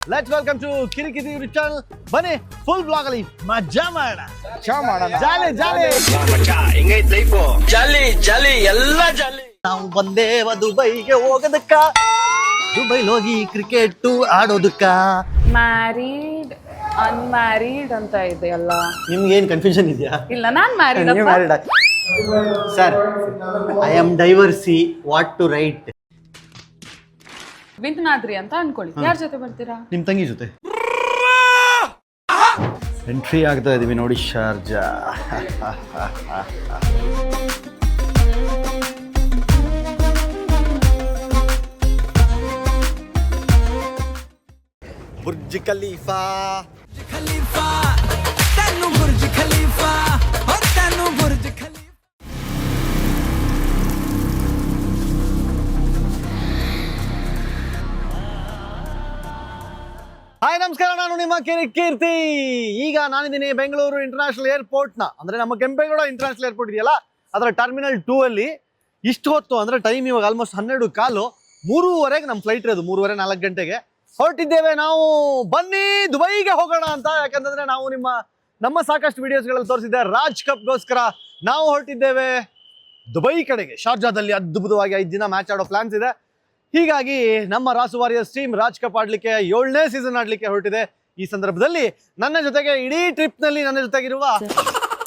Let's welcome to ಕಿರಿಕಿರಿ channel ಬನ್ನಿ full blog ಅಲ್ಲಿ ಮಜಾ ಮಾಡೋಣ. ಚಾ ಮಾಡೋಣ. ಜಾಲಿ ಜಾಲಿ. ಹೆಂಗೈತ್ ಲೈಫು ಜಾಲಿ ಜಾಲಿ ಎಲ್ಲ ಜಾಲಿ. ನಾವು ಬಂದೇವ ದುಬೈಗೆ ಹೋಗೋದಕ್ಕ. ದುಬೈಲ್ ಹೋಗಿ ಕ್ರಿಕೆಟ್ ಆಡೋದಕ್ಕ. ಮ್ಯಾರಿಡ್ ಅನ್ಮ್ಯಾರಿಡ್ ಅಂತ ಇದೆ ಅಲ್ಲ ನಿಮ್ಗೆ ಏನ್ ಕನ್ಫ್ಯೂಷನ್ ಇದೆಯಾ? ಇಲ್ಲ ನಾನ್ ಮ್ಯಾರಿಡ್ ನೀವು married sir I am divorcee what to write ವಿಂತನಾದ್ರಿ ಅಂತ ಅನ್ಕೊಳ್ಳಿ. ಯಾರ ಜೊತೆ ಬರ್ತೀರಾ? ನಿಮ್ ತಂಗಿ ಜೊತೆ. ಎಂಟ್ರಿ ಆಗ್ತಾ ಇದೀವಿ ನೋಡಿ ಶಾರ್ಜಾ. Burj Khalifa. ಹಾಯ್ ನಮಸ್ಕಾರ, ನಾನು ನಿಮ್ಮ ಕಿರಿ ಕೀರ್ತಿ. ಈಗ ನಾನಿದ್ದೀನಿ ಬೆಂಗಳೂರು ಇಂಟರ್ನ್ಯಾಷನಲ್ ಏರ್ಪೋರ್ಟ್ನ ಅಂದ್ರೆ ನಮ್ಮ ಕೆಂಪೇಗೌಡ ಇಂಟರ್ನ್ಯಾಷನಲ್ ಏರ್ಪೋರ್ಟ್ ಇದೆಯಲ್ಲ? ಅದರ ಟರ್ಮಿನಲ್ ಟೂ ಅಲ್ಲಿ. ಇಷ್ಟು ಹೊತ್ತು ಅಂದ್ರೆ ಟೈಮ್ ಇವಾಗ ಆಲ್ಮೋಸ್ಟ್ ಹನ್ನೆರಡು ಕಾಲು. ಮೂರುವರೆಗೆ ನಮ್ಮ ಫ್ಲೈಟ್ ಇರೋದು, ಮೂರುವರೆ ನಾಲ್ಕು ಗಂಟೆಗೆ. ಹೊರಟಿದ್ದೇವೆ ನಾವು. ಬನ್ನಿ, ದುಬೈಗೆ ಹೋಗೋಣ ಅಂತ. ಯಾಕಂತಂದರೆ ನಾವು ನಿಮ್ಮ, ನಮ್ಮ ಸಾಕಷ್ಟು ವಿಡಿಯೋಸ್ಗಳಲ್ಲಿ ತೋರಿಸಿದ್ದೆ. ರಾಜ್ ಕಪ್ಗೋಸ್ಕರ ನಾವು ಹೊರಟಿದ್ದೇವೆ. ದುಬೈ ಕಡೆಗೆ. ಶಾರ್ಜಾದಲ್ಲಿ ಅದ್ಭುತವಾಗಿ ಐದು ದಿನ ಮ್ಯಾಚ್ ಆಡೋ ಪ್ಲಾನ್ಸ್ ಇದೆ. ಹೀಗಾಗಿ ನಮ್ಮ Rasu warriors team Raj cup ಆಡ್ಲಿಕ್ಕೆ ಏಳನೇ ಸೀಸನ್ ಆಡ್ಲಿಕ್ಕೆ ಹೊರಟಿದೆ. ಈ ಸಂದರ್ಭದಲ್ಲಿ ನನ್ನ ಜೊತೆಗೆ ಇಡೀ ಟ್ರಿಪ್ನಲ್ಲಿ ನನ್ನ ಜೊತೆಗಿರುವ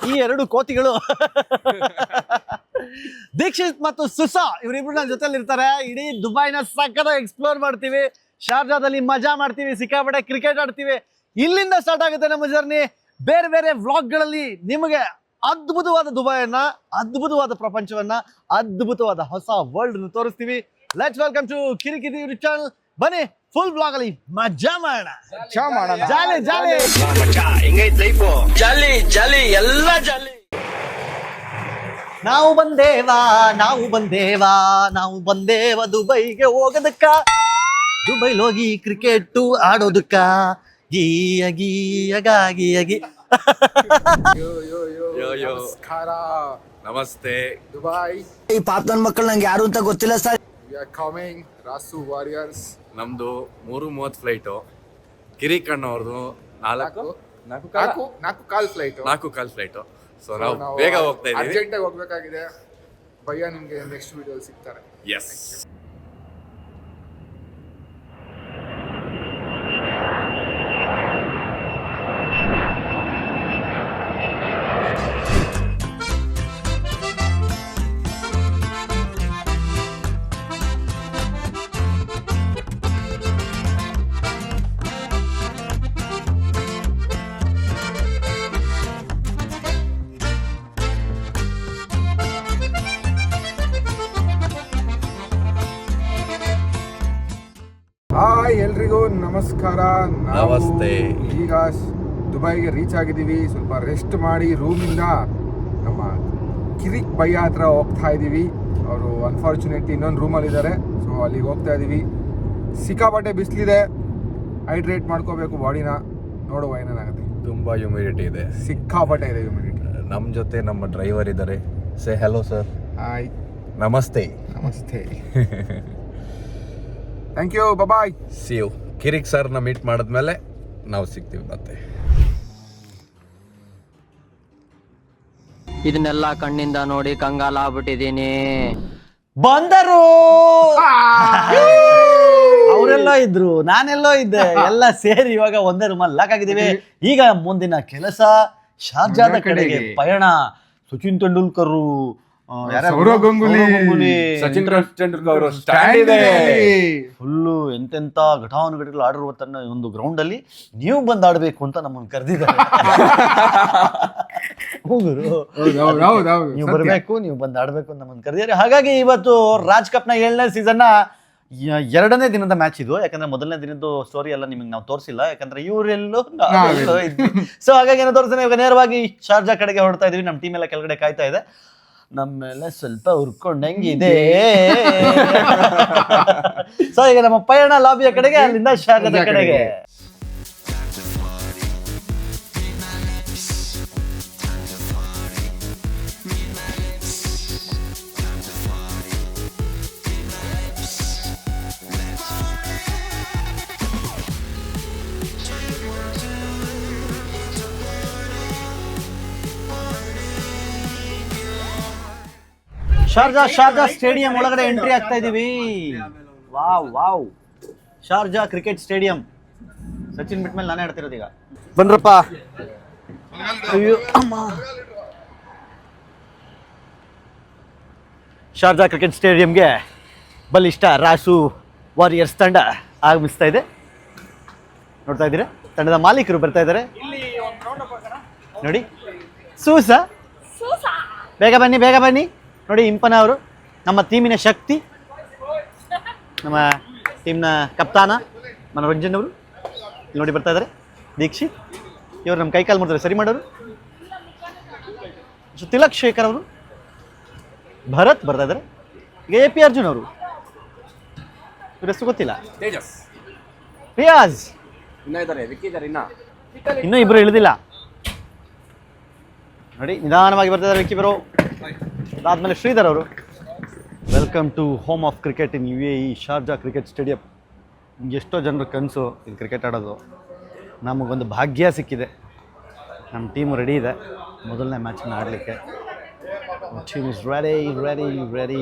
ಈ ಎರಡು ಕೋತಿಗಳು. ದೀಕ್ಷಿತ್ ಮತ್ತು ಸುಸಾ ಇವರಿಬ್ರು ನನ್ನ ಜೊತೆಲಿ ಇರ್ತಾರೆ ಇಡೀ ದುಬೈನ ಸಕ್ಕದ ಎಕ್ಸ್ಪ್ಲೋರ್ ಮಾಡ್ತೀವಿ. ಶಾರ್ಜಾದಲ್ಲಿ ಮಜಾ ಮಾಡ್ತೀವಿ, ಸಿಕ್ಕಾಪಟ್ಟೆ ಕ್ರಿಕೆಟ್ ಆಡ್ತೀವಿ. ಇಲ್ಲಿಂದ ಸ್ಟಾರ್ಟ್ ಆಗುತ್ತೆ ನಮ್ಮ ಜರ್ನಿ ಬೇರೆ ಬೇರೆ ವ್ಲಾಗ್ಗಳಲ್ಲಿ ನಿಮಗೆ ಅದ್ಭುತವಾದ ದುಬೈಯನ್ನ, ಅದ್ಭುತವಾದ ಪ್ರಪಂಚವನ್ನ, ಅದ್ಭುತವಾದ ಹೊಸ ವರ್ಲ್ಡ್ ತೋರಿಸ್ತೀವಿ. ಲೆಟ್ಸ್ ವೆಲ್ಕಮ್ ಟು ಕಿರಿಕಿರಿ ಚಾನಲ್ ಬನ್ನಿ ಫುಲ್ ಬ್ಲಾಗ್ ಅಲ್ಲಿ ಮಜಾ ಮಾಡೋಣ. ಚಾ ಮಾಡೋಣ. ಜಾಲಿ ಜಾಲಿ. ಹೆಂಗೈತ್ ಲೈಫು ಜಾಲಿ ಜಾಲಿ ಎಲ್ಲ ಜಾಲಿ. ನಾವು ಬಂದೇವಾ ನಾವು ಬಂದೇವಾ ನಾವು ಬಂದೇವ ದುಬೈಗೆ ಹೋಗೋದಕ್ಕ. ದುಬೈಲ್ ಹೋಗಿ ಕ್ರಿಕೆಟ್ ಆಡೋದಕ್ಕ. ಗೀಯ ಗೀಯ ಗಾಗಿ ಗಿ. ಯೋ ಯೋ ಯೋ. ಯೋ, ಯೋ. ನಮಸ್ಕಾರ. ನಮಸ್ತೆ. ದುಬೈ. ಈ ಪಾಪ್ ನನ್ನ ಮಕ್ಕಳು ನಂಗೆ ಯಾರು ಅಂತ ಗೊತ್ತಿಲ್ಲ sir. We are coming ರಾಸು warriors ನಮ್ದು ಮೂರು ಮೂವತ್ತು ಫ್ಲೈಟು ಕಿರಿಕಣ್ಣ ಅವ್ರದ್ದು ನಾಲ್ಕು. ನಾಲ್ಕು. ಕಾಲ. ನಾಲ್ಕು ನಾಲ್ಕು ಕಾಲ್ ಫ್ಲೈಟ್ ನಾಲ್ಕು ಕಾಲ್ ಫ್ಲೈಟು ಸೊ ನಾವು ಬೇಗ ಹೋಗ್ತಾ ಇದೀವಿ ಅರ್ಜೆಂಟ್ ಆಗಿ ಹೋಗ್ಬೇಕಾಗಿದೆ. ಭಯ್ಯ ನಿಮಗೆ ನೆಕ್ಸ್ಟ್ ವಿಡಿಯೋ ಸಿಗ್ತಾರೆ. ಎಸ್ ನಮಸ್ಕಾರ ನಮಸ್ತೆ. ಈಗ ದುಬೈಗೆ ರೀಚ್ ಆಗಿದ್ದೀವಿ. ಸ್ವಲ್ಪ ರೆಸ್ಟ್ ಮಾಡಿ ರೂಮಿಂದ ನಮ್ಮ ಕಿರಿಕ್ ಬಯ್ಯ ಹತ್ರ ಹೋಗ್ತಾ ಇದ್ದೀವಿ. ಅವರು ಅನ್ಫಾರ್ಚುನೇಟ್ ಇನ್ನೊಂದು ರೂಮಲ್ಲಿ ಇದ್ದಾರೆ. ಸೊ ಅಲ್ಲಿಗೆ ಹೋಗ್ತಾ ಇದ್ದೀವಿ. ಸಿಕ್ಕಾಪಟ್ಟೆ ಬಿಸಿಲಿದೆ. ಹೈಡ್ರೇಟ್ ಮಾಡ್ಕೋಬೇಕು ಬಾಡಿನ ನೋಡುವ ಏನೇನಾಗುತ್ತೆ ತುಂಬಾ ಹ್ಯೂಮಿಡಿಟಿ ಇದೆ. ಸಿಕ್ಕಾಪಟ್ಟೆ ಇದೆ ಹ್ಯೂಮಿಡಿಟಿ ನಮ್ಮ ಜೊತೆ ನಮ್ಮ ಡ್ರೈವರ್ ಇದ್ದಾರೆ. ಸೇ ಹಲೋ ಸರ್ ಹಾಯ್ ನಮಸ್ತೆ. ನಮಸ್ತೆ. Thank you bye see you Kirik ಸರ್ನ ಮೀಟ್ ಮಾಡಿದ್ಮೇಲೆ ನಾವು ಸಿಗ್ತೀವಿ ಮತ್ತೆ. ಇದನ್ನೆಲ್ಲ ಕಣ್ಣಿಂದ ನೋಡಿ ಕಂಗಾಲ ಆಗ್ಬಿಟ್ಟಿದೀನಿ ಬಂದರು! ಅವರೆಲ್ಲೋ ಇದ್ರು ನಾನೆಲ್ಲೋ ಇದ್ದೆ. ಎಲ್ಲ ಸೇರಿ ಇವಾಗ ಒಂದೇ ರೂಮಲ್ಲಿ ಲಾಕ್ ಆಗಿದ್ದೀವಿ. ಈಗ ಮುಂದಿನ ಕೆಲಸ ಶಾರ್ಜಾದ ಕಡೆಗೆ ಪಯಣ. ಸಚಿನ್ ತೆಂಡೂಲ್ಕರ್? ಸೌರವ್ ಗಂಗೂಲಿ. ಸಚಿನ್ ತೆಂಡೂಲ್ಕರ್ ಅವರು ಸ್ಟ್ಯಾಂಡ್ ಇದೆ. ಫುಲ್ಲು ಎಂತೆಂತ ಘಟಾನುಘಟಿಗಳು ಆಡಿರುವ ತನ್ನ ಒಂದು ಗ್ರೌಂಡ್ ಅಲ್ಲಿ ನೀವು ಬಂದು ಆಡ್ಬೇಕು ಅಂತ ನಮ್ಮನ್ನು ಕರೆದಿದ್ದಾರೆ. ನೀವು ಬರಬೇಕು ನೀವು ಬಂದು ಆಡಬೇಕು ಅಂತ ನಮ್ಮನ್ನು ಕರೆದಿದ್ದಾರೆ. ಹಾಗಾಗಿ ಇವತ್ತು ರಾಜ್ ಕಪ್ನ ಏಳನೇ ಸೀಸನ್ನ ಎರಡನೇ ದಿನದ ಮ್ಯಾಚ್ ಇದು. ಯಾಕಂದ್ರೆ ಮೊದಲನೇ ದಿನದ್ದು ಸ್ಟೋರಿ ಎಲ್ಲ ನಿಮಗೆ ನಾವು ತೋರಿಸಿಲ್ಲ. ಯಾಕಂದ್ರೆ ಇವರೆಲ್ಲೂ ಸೊ ಹಾಗಾಗಿ ಏನೋ ತೋರಿಸ್ತೇನೆ. ಇವಾಗ ನೇರವಾಗಿ ಶಾರ್ಜಾ ಕಡೆಗೆ ಹೊರಡ್ತಾ ಇದೀವಿ ನಮ್ಮ ಟೀಮ್ ಎಲ್ಲ ಕೆಳಗಡೆ ಕಾಯ್ತಾ ಇದೆ. ನಮ್ಮ ಮೇಲೆ ಸ್ವಲ್ಪ ಉರ್ಕೊಂಡಂಗಿದೆ ಸೊ ಈಗ ನಮ್ಮ ಪಯಣ ಲಾಬಿಯ ಕಡೆಗೆ ಅಲ್ಲಿಂದ ಶಾರದ ಕಡೆಗೆ. ಶಾರ್ಜಾ ಶಾರ್ಜಾ ಸ್ಟೇಡಿಯಂ ಒಳಗಡೆ ಎಂಟ್ರಿ ಆಗ್ತಾ ಇದೀವಿ. Wow wow. Sharjah cricket stadium. Sachin ಬಿಟ್ಮೇಲೆ ನಾನೇ ಆಡ್ತಿರೋದು ಈಗ. ಬನ್ರಪ್ಪ ಅಯ್ಯೋ ಅಮ್ಮ. ಶಾರ್ಜಾ ಕ್ರಿಕೆಟ್ ಸ್ಟೇಡಿಯಂಗೆ ಬಲಿಷ್ಠ ರಾಸು ವಾರಿಯರ್ಸ್ ತಂಡ ಆಗಮಿಸ್ತಾ ಇದೆ. ನೋಡ್ತಾ ಇದ್ದೀರಾ? ತಂಡದ ಮಾಲೀಕರು ಬರ್ತಾ ಇದ್ದಾರೆ. ನೋಡಿ. ಸೂಸ. ಬೇಗ ಬನ್ನಿ ಬೇಗ ಬನ್ನಿ. ನೋಡಿ ಇಂಪನ ಅವರು ನಮ್ಮ ಟೀಮಿನ ಶಕ್ತಿ ನಮ್ಮ ಟೀಮ್ನ ಕಪ್ತಾನ ಮನೋರಂಜನ್ ಅವರು. ಇಲ್ಲಿ ನೋಡಿ ಬರ್ತಾ ಇದ್ದಾರೆ ದೀಕ್ಷಿತ್. ಇವರು ನಮ್ಮ ಕೈಕಾಲು ಮಾಡ್ತಾರೆ ಸರಿ ಮಾಡೋರು. ಸೊ ತಿಲಕ್ ಶೇಖರ್ ಅವರು. ಭರತ್ ಬರ್ತಾ ಇದ್ದಾರೆ ಈಗ ಎ ಪಿ ಅರ್ಜುನ್ ಅವರು. ಇವ್ರ ಹೆಸರು ಗೊತ್ತಿಲ್ಲ? ತೇಜಸ್. ರಿಯಾಜ್. ಇನ್ನ ಇದ್ದಾರೆ ವಿಕ್ಕಿ ಇದ್ದಾರೆ ಇನ್ನ. ಇನ್ನೂ ಇಬ್ಬರು ಇಳಿದಿಲ್ಲ. ನೋಡಿ ನಿಧಾನವಾಗಿ ಬರ್ತಾ ಇದ್ದಾರೆ ವಿಕ್ಕಿ ಬರೋ ಅದಾದ್ಮೇಲೆ ಶ್ರೀಧರ್ ಅವರು. Welcome to home of cricket in U A E Sharjah cricket stadium ಎಷ್ಟೋ ಜನರ ಕನಸು ಇಲ್ಲಿ ಕ್ರಿಕೆಟ್ ಆಡೋದು. ನಮಗೊಂದು ಭಾಗ್ಯ ಸಿಕ್ಕಿದೆ. ನಮ್ಮ ಟೀಮು ರೆಡಿ ಇದೆ. ಮೊದಲನೇ ಮ್ಯಾಚನ್ನ ಆಡಲಿಕ್ಕೆ. Team is ready ready ready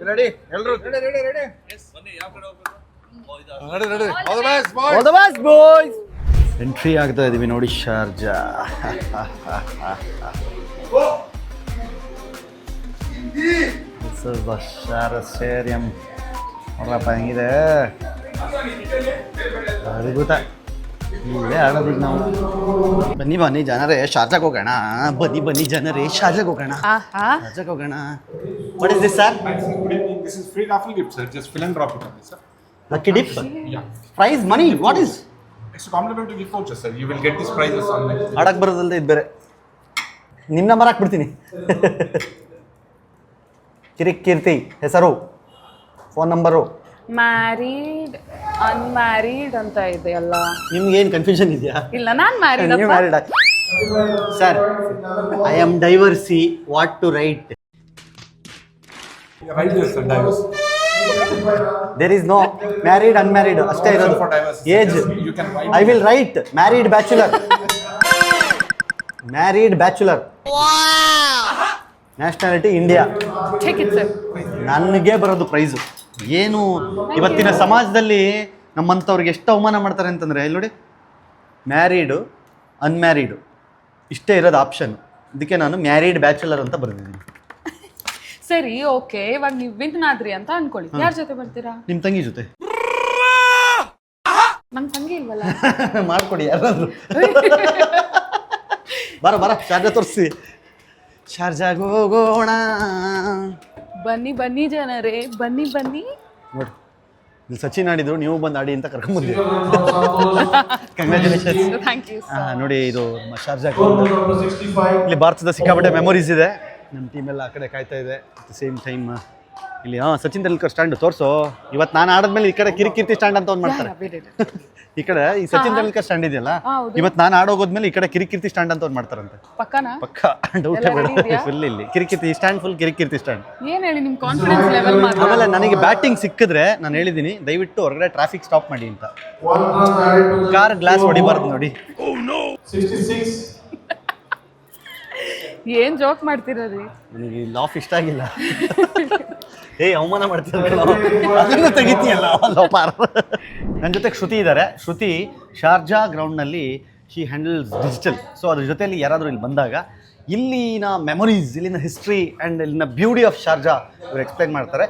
ready ಎಲ್ಲರೂ ready ready ready all the best boys entry ಆಗ್ತಾ ಇದೀವಿ ನೋಡಿ Sharjah. This is the Sharjah stadium ನೋಡ್ರಪ್ಪ ಹೆಂಗಿದೆ? ಅದ್ಭುತ. ಇಲ್ಲೇ ಆಡೋದಿಲ್ಲ ನಾವು ಬನ್ನಿ ಬನ್ನಿ ಜನರೇ ಶಾರ್ಜಾಗ್ ಹೋಗೋಣ ಬನ್ನಿ ಬನ್ನಿ ಜನರೇ ಶಾರ್ಜಾಗ್ ಹೋಗೋಣ ಆಹಾ ಶಾರ್ಜಾಗ್ ಹೋಗೋಣ what is this sir Good evening. This is free raffle gift, sir. Just fill and drop it only, sir. Lucky dip prize money what is It's a complimentary gift voucher, sir. You will get these prizes on next. ಆಡಕ್ ಬರೋದಲ್ದೆ ಇದು ಬೇರೆ ನಿಮ್ಮ number ಹಾಕ್ಬಿಡ್ತೀನಿ ಕಿರಿಕ್ ಕೀರ್ತಿ ಹೆಸರು phone number married unmarried ಅಂತ ಇದೆ ಅಲ್ಲ. ನಿಮ್ಗೆ ಏನು ಕನ್ಫ್ಯೂಷನ್ ಇದೆಯಾ? ಇಲ್ಲ ನಾನ್ ಮ್ಯಾರಿಡ್ ನೀವು married sir I am divorcee what to write Right. Divorce. There is no married unmarried ಅಷ್ಟೇ ಇರೋದು. For divorce. Age You can write. I will write married bachelor married bachelor nationality India check it sir ನನಗೆ ಬರೋದು price ಏನು? ಇವತ್ತಿನ ಸಮಾಜದಲ್ಲಿ ನಮ್ಮಂಥವ್ರಿಗೆ ಎಷ್ಟು ಅವಮಾನ ಮಾಡ್ತಾರೆ ಅಂತಂದರೆ ಇಲ್ಲಿ ನೋಡಿ ಮ್ಯಾರೀಡು ಅನ್ಮ್ಯಾರೀಡು ಇಷ್ಟೇ ಇರೋದು ಆಪ್ಷನ್ ಅದಕ್ಕೆ ನಾನು ಮ್ಯಾರಿಡ್ ಬ್ಯಾಚುಲರ್ ಅಂತ ಬರೆದಿದ್ದೀನಿ. ಸರಿ ಓಕೆ ಇವಾಗ ನೀವು ವಿನ್ ಆದ್ರಿ ಅಂತ ಅನ್ಕೊಳ್ಳಿ. ಯಾರ ಜೊತೆ ಬರ್ತೀರಾ? ನಿಮ್ಮ ತಂಗಿ ಜೊತೆ. ನಮ್ ತಂಗಿ ಇಲ್ವಲ್ಲ? ಮಾಡ್ಕೊಡಿ ಯಾರಾದ್ರು. ಬರ ಬರ ಶಾರ್ಜಾ ತೋರಿಸಿ. ಶಾರ್ಜಾಗ ಹೋಗೋಣ ಬನ್ನಿ ಬನ್ನಿ ಜನರೇ ಬನ್ನಿ ಬನ್ನಿ. ನೋಡಿ. ಇಲ್ಲಿ ಸಚಿನ್ ಆಡಿದ್ರು ನೀವು ಬಂದು ಆಡಿ ಅಂತ ಕರ್ಕೊಂಬಂದ್ರಿ ಕಂಗ್ರ್ಯಾಚುಲೇಷನ್ಸ್ ಥ್ಯಾಂಕ್ ಯು ನೋಡಿ ಇದು ನಮ್ಮ ಶಾರ್ಜಾ. ಇಲ್ಲಿ ಭಾರತದ ಸಿಕ್ಕಾಪಟ್ಟೆ ಮೆಮೊರೀಸ್ ಇದೆ. ನಮ್ಮ ಟೀಮ್ ಎಲ್ಲ ಆ ಕಡೆ ಕಾಯ್ತಾ ಇದೆ. ಅಟ್ ದ ಸೇಮ್ ಟೈಮ್ ಇಲ್ಲಿ ಹಾಂ ಸಚಿನ್ ತೆಂಡೂಲ್ಕರ್ ಸ್ಟ್ಯಾಂಡ್ ತೋರಿಸು. ಇವತ್ತು ನಾನು ಆಡಿದ್ಮೇಲೆ ಈ ಕಡೆ ಕಿರಿಕಿರ್ತಿ ಸ್ಟ್ಯಾಂಡ್ ಅಂತ ಒಂದು ಮಾಡ್ತಾರೆ. ಈ ಕಡೆ ಈ ಸಚಿನ್ ತೆಂಡೂಲ್ಕರ್ ಸ್ಟ್ಯಾಂಡ್ ಇದೆಯಲ್ಲ. ಇವತ್ತು ನಾನು ಆಡೋಗೋದ್ಮೇಲೆ ಈ ಕಡೆ ಕಿರಿಕಿರ್ತಿ ಸ್ಟ್ಯಾಂಡ್ ಅಂತ ಒಂದು ಮಾಡ್ತಾರಂತೆ. ಪಕ್ಕನಾ? ಪಕ್ಕ ಡೌಟ್ ಬೇಡ. ಫುಲ್ ಇಲ್ಲಿ. Kirik Keerthi stand full Kirik Keerthi stand ಏನು ಹೇಳಿ ನಿಮ್ ಕಾನ್ಫಿಡೆನ್ಸ್ ಲೆವೆಲ್ ಮಾತ್ರ? ಆಮೇಲೆ ನನಗೆ ಬ್ಯಾಟಿಂಗ್ ಸಿಕ್ಕಿದ್ರೆ ನಾನು ಹೇಳಿದ್ದೀನಿ ದಯವಿಟ್ಟು ಹೊರಗಡೆ ಟ್ರಾಫಿಕ್ ಸ್ಟಾಪ್ ಮಾಡಿ ಅಂತ. ಕಾರ್ ಗ್ಲಾಸ್ ಹೊಡಿಬಾರ್ದು ನೋಡಿ. ಏನ್ ಜೋಕ್ ಮಾಡ್ತಿರೋದು? ನನಗೆ ಲಾಫ್ ಇಷ್ಟ ಆಗಿಲ್ಲ. ಏಯ್ ಅವಮಾನ ಮಾಡ್ತಿರಲ್ಲ ಅದನ್ನು ತೆಗಿತೀಯಲ್ಲ ಲೋಪಾರ್ ನನ್ನ ಜೊತೆ ಶ್ರುತಿ ಇದ್ದಾರೆ ಶ್ರುತಿ ಶಾರ್ಜಾ ಗ್ರೌಂಡ್ನಲ್ಲಿ ಶಿ ಹ್ಯಾಂಡಲ್ಸ್ ಡಿಜಿಟಲ್ ಸೊ ಅದ್ರ ಜೊತೆಯಲ್ಲಿ ಯಾರಾದರೂ ಇಲ್ಲಿ ಬಂದಾಗ ಇಲ್ಲಿನ ಮೆಮೊರೀಸ್ ಇಲ್ಲಿನ ಹಿಸ್ಟ್ರಿ ಆ್ಯಂಡ್ ಇಲ್ಲಿನ ಬ್ಯೂಟಿ ಆಫ್ ಶಾರ್ಜಾ ಇವರು ಎಕ್ಸ್ಪ್ಲೈನ್ ಮಾಡ್ತಾರೆ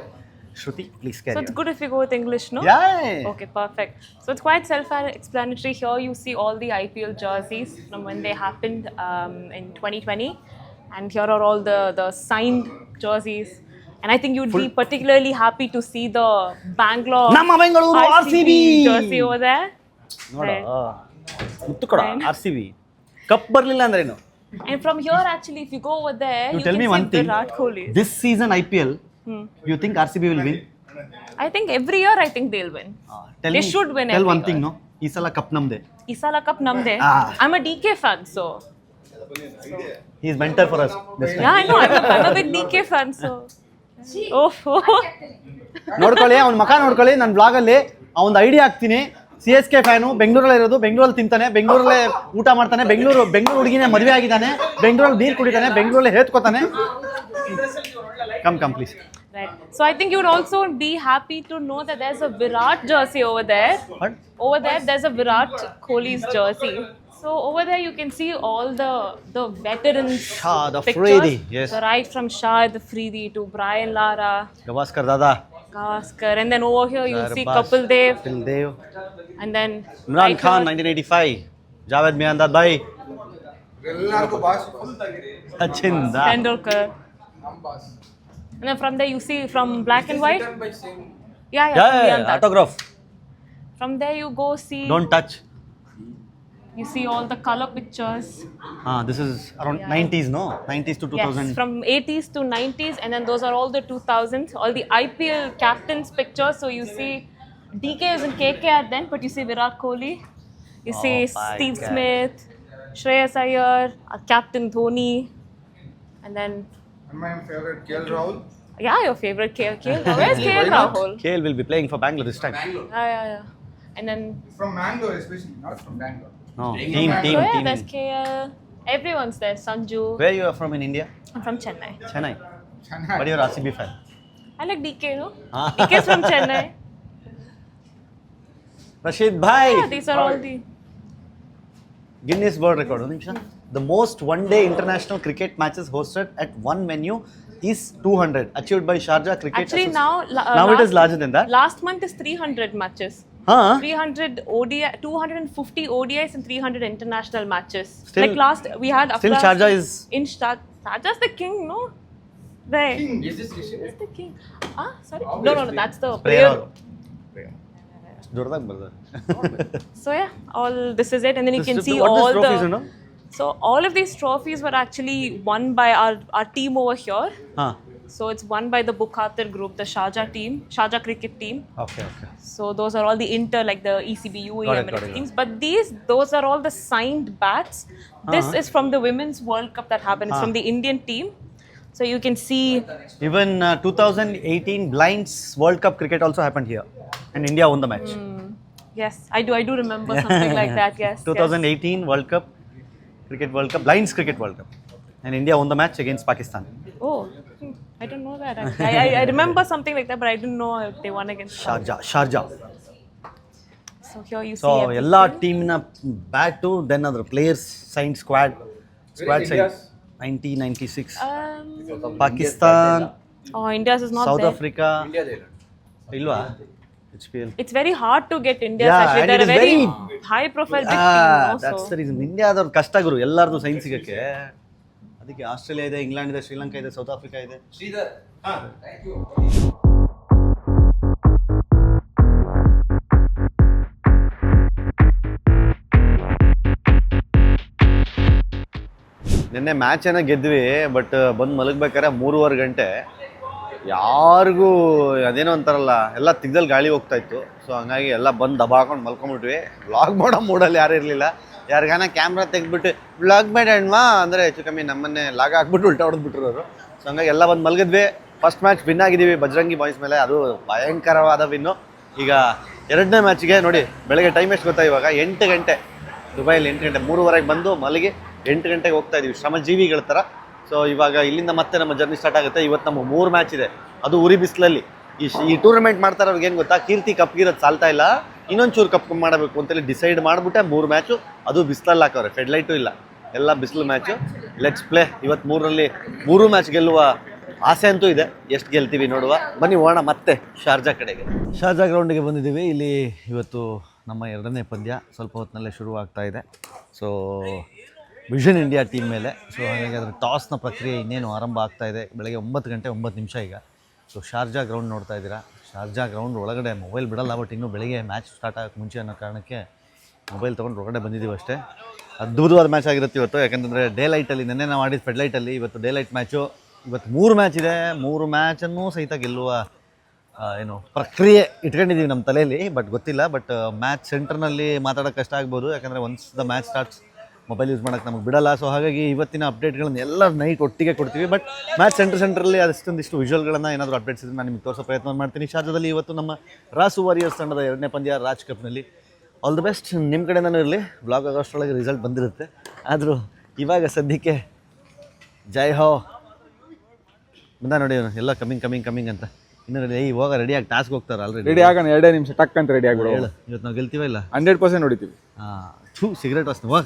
Shruti please So carry it's good if go go with English, no? Yeah. Okay, perfect. So it's quite self-explanatory. Here you see all the IPL jerseys from when they happened um, in 2020, and here are all the the signed jerseys. And I think you'd be particularly happy to see the Bangalore ನಮ್ಮ Bengaluru R C B jersey over there. ನೋಡ. ಮುತ್ತು ಕೊಡ R C B cup ಬರ್ಲಿಲ್ಲ ಅಂದ್ರೇನು And from here, actually, if you go over there, you you tell can me see one thing Virat Kohli. This season I P L you think R C B will win I think every year, I think they'll win. Tell They should win tell every one thing year. No ಈ ಸಲ cup ನಮ್ದೆ Isala Cup Namde. Ah. I'm a DK fan, so. He is mentor for us Yeah, I know. I'm a, I'm a big DK fan, so. Oh, ನೋಡ್ಕೊಳ್ಳಿ ಅವ್ನ ಮಕ ನೋಡ್ಕೊಳ್ಳಿ ನನ್ನ ಬ್ಲಾಗಲ್ಲಿ ಅವ್ನ idea ಹಾಕ್ತೀನಿ ಸಿ ಎಸ್ ಕೆ ಫ್ಯಾನು ಬೆಂಗಳೂರಲ್ಲಿ ಇರೋದು ಬೆಂಗಳೂರಲ್ಲಿ ತಿಂತಾನೆ ಬೆಂಗಳೂರಲ್ಲೇ ಊಟ ಮಾಡ್ತಾನೆ ಬೆಂಗಳೂರು ಬೆಂಗಳೂರು ಹುಡುಗಿನೇ ಮದುವೆ ಆಗಿದ್ದಾನೆ ಬೆಂಗಳೂರಲ್ಲಿ ನೀರು ಕುಡಿತಾನೆ ಬೆಂಗಳೂರಲ್ಲಿ ಹೇಳ್ಕೊತಾನೆ come come please right. So I think you'd also be happy to know that there's a Virat jersey over there. What? Over there, there's a Virat Kohli's jersey. So over there you can see all the the veterans. Shah the pictures, yes. So right from Shah the Afridi to Brian Lara. Gavaskar Dada. Gavaskar, and then over here you see Kapil Dev. Kapil Dev. And then Imran right Khan, 1985. Javed Miandad Bhai. Sachin Da. Tendulkar. And then from there you see from black and white. Yeah, yeah, yeah, yeah autograph. From there you go see. Don't touch. You see all the color pictures. Ah, this is around Yeah. 90s, no? 90s to 2000. Yes, from 80s to 90s, and then those are all the 2000s, all the IPL captains pictures. So you see DK is in KKR then, but you see Virat Kohli, you oh see Oh Steve God. Smith, Shreyas Iyer, uh, Captain Dhoni, and then And my favorite, KL Rahul. yeah, your favorite KL. KL. Where's KL Rahul? KL will be playing for Bangalore this time. Bangalore. Yeah, yeah, yeah. And then from Mangalore, especially, not from Bangalore. Oh. No, team, team, team. So yeah, team there's. KL. Everyone's there. Sanju. Where you are from in India? I'm from Chennai. Chennai. Chennai. But you're RCB fan. I like DK, no? Ah. DK's from Chennai. Rashid Bhai. Yeah, these are all the. Guinness World Record. The most one day international cricket matches hosted at one venue is 200, achieved by Sharjah Cricket Actually, now, uh, now last, it is larger than that. Last month is 300 matches. 300 ODI, 250 ODIs and 300 international matches. Still, like last, we had. Still, Sharjah is. In Sharjah, is the king, no? Right. king. Is this? Is the king? Ah, sorry. No, no, no. That's the prayer. prayer. so yeah, all this is it, and then you can see all the. So all of these trophies were actually won by our, our team over here. Huh. So it's won by the Bukhatir group, the Sharjah team, Sharjah cricket team. Okay, okay. So those are all the inter, like the ECB, UAE, and teams. But these, those are all the signed bats. This uh-huh. is from the Women's World Cup that happened. It's uh-huh. from the Indian team. So you can see. Even uh, 2018 Blinds World Cup cricket also happened here. And India won the match. Mm. Yes, I do. I do remember something like that. Yes. 2018 yes. World Cup, Cricket World Cup, Blinds Cricket World Cup, and India won the match against Pakistan. Oh, I don't know that. I, I, I remember something like that, but I didn't know if they won against. Sharjah, Sharjah. So here you so see. everything. ಎಲ್ಲ ಟೀಮ್ನ bat then ಅದ್ರ players sign squad squad sign nineteen ninety six Um, Pakistan oh, India's is not South there. Africa ಇಲ್ವಾ H P L It's very hard to get India. Yeah, actually, and they're it a is very, very- high profile big team. No? That's is the reason ಇಂಡಿಯಾದವ್ರು ಕಷ್ಟ ಗುರು ಎಲ್ಲಾರ್ದು sign ಸಿಗಕ್ಕೆ ಅದಕ್ಕೆ Australia ಇದೆ England ಇದೆ ಶ್ರೀಲಂಕಾ ಇದೆ south Africa ಇದೆ. ನಿನ್ನೆ match ಏನೋ ಗೆದ್ವಿ ಬಟ್ ಬಂದು ಮಲಗಬೇಕಾದ್ರೆ ಮೂರುವರೆ ಗಂಟೆ. ಯಾರಿಗೂ ಅದೇನೋ ಅಂತಾರಲ್ಲ ಎಲ್ಲ ತಿಗ್ದಲ್ಲಿ ಗಾಳಿ ಹೋಗ್ತಾ ಇತ್ತು. ಸೊ ಹಂಗಾಗಿ ಎಲ್ಲ ಬಂದು ದಬಾ ಹಾಕೊಂಡು ಮಲ್ಕೊಂಡ್ಬಿಟ್ವಿ. ವ್ಲಾಗ್ ಮಾಡೋ ಮೂಡಲ್ಲಿ ಯಾರು ಇರಲಿಲ್ಲ. ಯಾರಿಗಾನ ಕ್ಯಾಮ್ರಾ ತೆಗ್ದ್ಬಿಟ್ಟು ಬ್ಲಾಗ್ ಬೇಡ ಅಣ್ಣವಾ ಅಂದರೆ ಹೆಚ್ಚು ಕಮ್ಮಿ ನಮ್ಮನ್ನೇ ಲಾಗ್ ಹಾಕ್ಬಿಟ್ಟು ಉಲ್ಟಾ ಹೊಡೆದ್ಬಿಟ್ರು ಅವರು. ಸೊ ಹಂಗಾಗಿ ಎಲ್ಲ ಬಂದು ಮಲಗಿದ್ವಿ. ಫಸ್ಟ್ ಮ್ಯಾಚ್ ವಿನ್ ಆಗಿದ್ದೀವಿ ಬಜರಂಗಿ ಬಾಯ್ಸ್ ಮೇಲೆ. ಅದು ಭಯಂಕರವಾದ ವಿನ್ನು ಈಗ ಎರಡನೇ ಮ್ಯಾಚ್ಗೆ ನೋಡಿ, ಬೆಳಗ್ಗೆ ಟೈಮ್ ಎಷ್ಟು ಗೊತ್ತಾ ಇವಾಗ? ಎಂಟು ಗಂಟೆ. ದುಬೈಲಿ ಎಂಟು ಗಂಟೆ. ಮೂರುವರೆಗೆ ಬಂದು ಮಲಗಿ ಎಂಟು ಗಂಟೆಗೆ ಹೋಗ್ತಾ ಇದೀವಿ. ಶ್ರಮಜೀವಿಗಳ ಥರ. ಸೊ ಇವಾಗ ಇಲ್ಲಿಂದ ಮತ್ತೆ ನಮ್ಮ ಜರ್ನಿ ಸ್ಟಾರ್ಟ್ ಆಗುತ್ತೆ. ಇವತ್ತು ನಮ್ಮ ಮೂರು ಮ್ಯಾಚ್ ಇದೆ. ಅದು ಉರಿ ಬಿಸಿಲಲ್ಲಿ. ಈ ಈ ಟೂರ್ನಮೆಂಟ್ ಮಾಡ್ತಾರೆ ಅವ್ರಿಗೆ ಏನು ಗೊತ್ತಾ? ಕೀರ್ತಿ ಕಪ್ಗಿರೋದು ಸಾಲ್ತಾ ಇಲ್ಲ? ಇನ್ನೊಂದು ಚೂರು ಕಪ್ ಮಾಡಬೇಕು ಅಂತೇಳಿ ಡಿಸೈಡ್ ಮಾಡಿಬಿಟ್ಟೆ, ಮೂರು ಮ್ಯಾಚು ಅದು ಬಿಸಿಲಲ್ಲಿ ಹಾಕವ್ರೆ ಫೆಡ್ಲೈಟು ಇಲ್ಲ. ಎಲ್ಲ ಬಿಸಿಲು ಮ್ಯಾಚು ಲೆಟ್ಸ್ ಪ್ಲೇ ಇವತ್ತು ಮೂರರಲ್ಲಿ ಮೂರು ಮ್ಯಾಚ್ ಗೆಲ್ಲುವ ಆಸೆ ಅಂತೂ ಇದೆ. ಎಷ್ಟು ಗೆಲ್ತೀವಿ ನೋಡುವ. ಬನ್ನಿ ಹೋಗೋಣ ಮತ್ತೆ ಶಾರ್ಜಾ ಕಡೆಗೆ. ಶಾರ್ಜಾ ಗ್ರೌಂಡಿಗೆ ಬಂದಿದ್ದೀವಿ. ಇಲ್ಲಿ ಇವತ್ತು ನಮ್ಮ ಎರಡನೇ ಪಂದ್ಯ ಸ್ವಲ್ಪ ಹೊತ್ತಿನಲ್ಲೇ ಶುರು ಆಗ್ತಾ ಇದೆ. ಸೊ ವಿಷನ್ ಇಂಡಿಯಾ ಟೀಮ್ ಮೇಲೆ. ಸೊ ಹಾಗಾಗಿ ಅದರ ಟಾಸ್ನ ಪ್ರಕ್ರಿಯೆ ಇನ್ನೇನು ಆರಂಭ ಆಗ್ತಾ ಇದೆ. ಬೆಳಗ್ಗೆ ಒಂಬತ್ತು ಗಂಟೆ ಒಂಬತ್ತು ನಿಮಿಷ ಈಗ. ಸೊ ಶಾರ್ಜಾ ಗ್ರೌಂಡ್ ನೋಡ್ತಾ ಇದ್ದೀರಾ? ಶಾರ್ಜಾ ಗ್ರೌಂಡ್ ಒಳಗಡೆ ಮೊಬೈಲ್ ಬಿಡಲ್ಲ ಬಟ್ ಇನ್ನೂ ಬೆಳಿಗ್ಗೆ ಮ್ಯಾಚ್ ಸ್ಟಾರ್ಟ್ ಆಗೋಕ್ಕೆ ಮುಂಚೆ ಅನ್ನೋ ಕಾರಣಕ್ಕೆ ಮೊಬೈಲ್ ತೊಗೊಂಡು ಹೊರಗಡೆ ಬಂದಿದ್ದೀವಿ ಅಷ್ಟೇ. ಅದ್ಭುತವಾದ ಮ್ಯಾಚ್ ಆಗಿರುತ್ತೆ ಇವತ್ತು, ಯಾಕಂತಂದರೆ ಡೇ ಲೈಟಲ್ಲಿ ನೆನ್ನೆ ನಾವು ಆಡಿದ ಫೆಡ್ ಲೈಟಲ್ಲಿ ಇವತ್ತು ಡೇ ಲೈಟ್ ಮ್ಯಾಚು ಇವತ್ತು ಮೂರು ಮ್ಯಾಚ್ ಇದೆ. ಮೂರು ಮ್ಯಾಚನ್ನು ಸಹಿತ ಗೆಲ್ಲುವ ಏನು ಪ್ರಕ್ರಿಯೆ ಇಟ್ಕೊಂಡಿದ್ದೀವಿ ನಮ್ಮ ತಲೆಯಲ್ಲಿ ಬಟ್ ಗೊತ್ತಿಲ್ಲ. ಬಟ್ ಮ್ಯಾಚ್ ಸೆಂಟರ್ನಲ್ಲಿ ಮಾತಾಡೋಕ್ಕೆ ಕಷ್ಟ ಆಗ್ಬೋದು. ಯಾಕಂದರೆ once the match starts mobile use ಮಾಡೋಕ್ಕೆ ನಮಗೆ ಬಿಡಲ್ಲ. ಸೊ ಹಾಗಾಗಿ ಇವತ್ತಿನ ಅಪ್ಡೇಟ್ಗಳನ್ನ ಎಲ್ಲ ನೈಟ್ ಒಟ್ಟಿಗೆ ಕೊಡ್ತೀವಿ. ಬಟ್ ಮ್ಯಾಚ್ ಸೆಂಟರ್ ಸೆಂಟ್ರಲ್ಲಿ ಅದಷ್ಟೊಂದಿಷ್ಟು ವಿಜುವಲ್ಗಳನ್ನು ಏನಾದರೂ ಅಪ್ಡೇಟ್ಸ್ ಇದ್ರೆ ನಾನು ನಿಮಗೆ ತೋರಿಸೋ ಪ್ರಯತ್ನ ಮಾಡ್ತೀನಿ. ಶಾರ್ಜಾದಲ್ಲಿ ಇವತ್ತು ನಮ್ಮ ರಾಸು ವಾರಿಯರ್ಸ್ ತಂಡದ ಎರಡನೇ ಪಂದ್ಯ ರಾಜ್ ಕಪ್ನಲ್ಲಿ ಆಲ್ ದ ಬೆಸ್ಟ್ ನಿಮ್ಮ ಕಡೆಯಿಂದನೂ ಇರಲಿ. ಬ್ಲಾಗ್ ಆಗೋಷ್ಟರೊಳಗೆ ರಿಸಲ್ಟ್ ಬಂದಿರುತ್ತೆ. ಆದರೂ ಇವಾಗ ಸದ್ಯಕ್ಕೆ ಜೈ ಹೋ. ಬಂದ ನೋಡಿ ಎಲ್ಲ ಕಮ್ಮಿಂಗ್ ಕಮ್ಮಿಂಗ್ ಕಮ್ಮಿಂಗ್ ಅಂತ. ಇನ್ನು ರೆಡಿ ಇವಾಗ ರೆಡಿ ರೆಡಿಯಾಗಿ ಟಾಸ್ಕ್ ಹೋಗ್ತಾರೆ ಆಲ್ರೆಡಿ ರೆಡಿ ಆಗೋಣ. ಎರಡೇ ನಿಮಿಷ. ಟಕ್ ಅಂತ ರೆಡಿ ಆಗ್ಬಿಡು. ಇವತ್ತು ನಾವು ಗೆಲ್ತೀವ ಇಲ್ಲ? ಹಂಡ್ರೆಡ್ ಪರ್ಸೆಂಟ್ ಹೊಡಿತೀವಿ. ಹಾಂ. ಥೂ ಸಿಗರೇಟ್ ವಾಸನೆ ಹೋಗ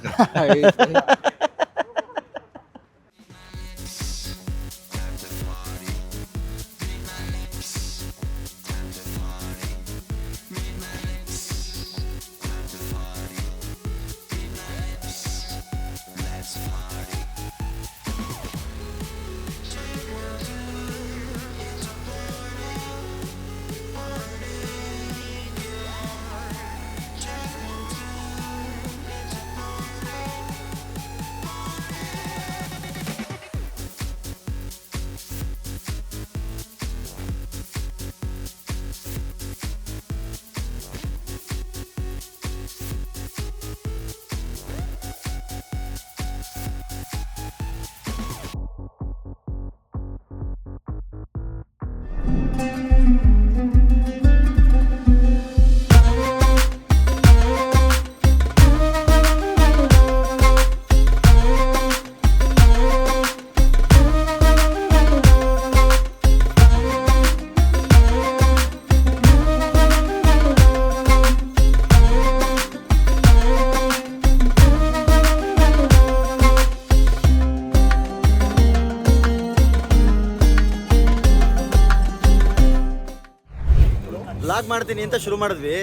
ಮಾಡ್ತೀನಿ ಅಂತ ಶುರು ಮಾಡಿದ್ವಿ.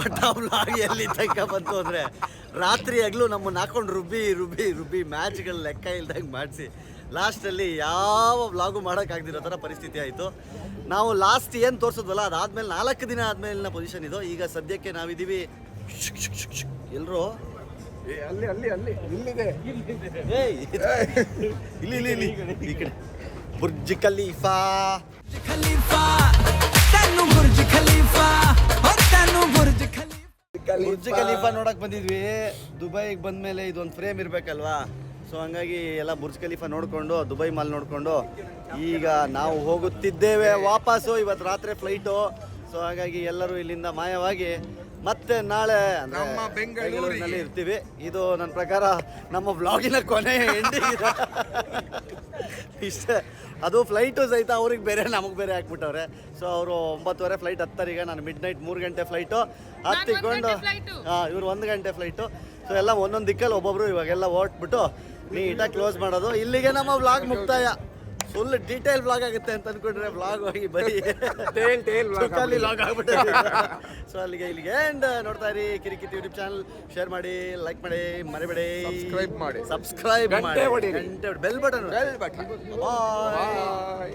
ಬಟ್ ಆ ವ್ಲಾಗ್ ಎಲ್ಲಿ ತನಕ ಬಂತು ಅಂದರೆ ರಾತ್ರಿ ಆಗ್ಲೂ ನಮ್ಮನ್ನ ಹಾಕೊಂಡು ರುಬ್ಬಿ ರುಬ್ಬಿ ರುಬ್ಬಿ ಮ್ಯಾಚ್ಗಳ ಲೆಕ್ಕ ಇಲ್ದಂಗೆ ಮಾಡಿಸಿ. ಲಾಸ್ಟಲ್ಲಿ ಯಾವ ವ್ಲಾಗು ಮಾಡೋಕ್ಕಾಗ್ದಿರೋ ಥರ ಪರಿಸ್ಥಿತಿ ಆಯಿತು. ನಾವು ಲಾಸ್ಟ್ ಏನು ತೋರಿಸಿದ್ವಲ್ಲ ಅದಾದ್ಮೇಲೆ ನಾಲ್ಕು ದಿನ ಆದಮೇಲಿನ ಪೊಸಿಷನ್ ಇದು. ಈಗ ಸದ್ಯಕ್ಕೆ ನಾವಿದ್ದೀವಿ. ಎಲ್ಲರೂ ಅಲ್ಲಿ ಅಲ್ಲಿ ಅಲ್ಲಿ. ಇಲ್ಲಿದೆ. ಇಲ್ಲಿ ಇಲ್ಲಿ ಇಲ್ಲಿ. ಈ ಕಡೆ. Burj Khalifa. ಬುರ್ಜ್ ಖಲೀಫಾ ನೋಡಕ್ ಬಂದಿದ್ವಿ. ದುಬೈಗೆ ಬಂದ್ಮೇಲೆ ಇದೊಂದು ಫ್ರೇಮ್ ಇರಬೇಕಲ್ವಾ? ಸೊ ಹಂಗಾಗಿ ಎಲ್ಲ ಬುರ್ಜ್ ಖಲೀಫಾ ನೋಡ್ಕೊಂಡು, ದುಬೈ ಮಾಲ್ ನೋಡ್ಕೊಂಡು ಈಗ ನಾವು ಹೋಗುತ್ತಿದ್ದೇವೆ ವಾಪಸ್ಸು. ಇವತ್ತು ರಾತ್ರಿ ಫ್ಲೈಟು ಸೊ ಹಾಗಾಗಿ ಎಲ್ಲರೂ ಇಲ್ಲಿಂದ ಮಾಯವಾಗಿ ಮತ್ತೆ ನಾಳೆ ಅಂದ್ರೆ ನಮ್ಮ. ಬೆಂಗಳೂರಿನಲ್ಲಿ ಇರ್ತೀವಿ. ಇದು ನನ್ನ ಪ್ರಕಾರ ನಮ್ಮ ವ್ಲಾಗಿನ ಕೊನೆ ಎಂಡಿಂಗ್ ಇಷ್ಟೇ. ಅದು ಫ್ಲೈಟು ಸಹಿತ ಅವ್ರಿಗೆ ಬೇರೆ ನಮಗೆ ಬೇರೆ ಹಾಕ್ಬಿಟ್ಟವ್ರೆ. ಸೊ ಅವರು ಒಂಬತ್ತುವರೆ ಫ್ಲೈಟ್ ಹತ್ತರಿಗೆ ಈಗ ನಾನು ಮಿಡ್ ನೈಟ್ ಮೂರು ಗಂಟೆ ಫ್ಲೈಟು ಹತ್ತಿಕೊಂಡು ಹಾಂ ಇವ್ರು ಒಂದು ಗಂಟೆ ಫ್ಲೈಟು ಸೊ ಎಲ್ಲ ಒಂದೊಂದು ದಿಕ್ಕಲ್ಲಿ ಒಬ್ಬೊಬ್ರು ಇವಾಗೆಲ್ಲ ಓಟ್ಬಿಟ್ಟು ನೀಟಾಗಿ ಕ್ಲೋಸ್ ಮಾಡೋದು. ಇಲ್ಲಿಗೆ ನಮ್ಮ ವ್ಲಾಗ್ ಮುಕ್ತಾಯ. ಫುಲ್ ಡೀಟೇಲ್ ಬ್ಲಾಗ್ ಆಗುತ್ತೆ ಅಂತ ಅನ್ಕೊಂಡ್ರೆ ಬ್ಲಾಗ್ ಹೋಗಿ ಬರೀ ಲಾಗ್ ಆಗ್ಬಿಟ್ಟಿದೆ ಸೊ ಅಲ್ಲಿಗೆ ಇಲ್ಲಿಗೆ ಎಂಡ್ ನೋಡ್ತಾ ಇರಿ ಕಿರಿಕಿತಿ ಯೂಟ್ಯೂಬ್ ಚಾನಲ್ ಶೇರ್ ಮಾಡಿ ಲೈಕ್ ಮಾಡಿ ಮರಿಬೇಡಿ. Subscribe ಮಾಡಿ. ಸಬ್ಸ್ಕ್ರೈಬ್ ಗಂಟೆ ಮಾಡಿ. Bell button Bell button. Bye.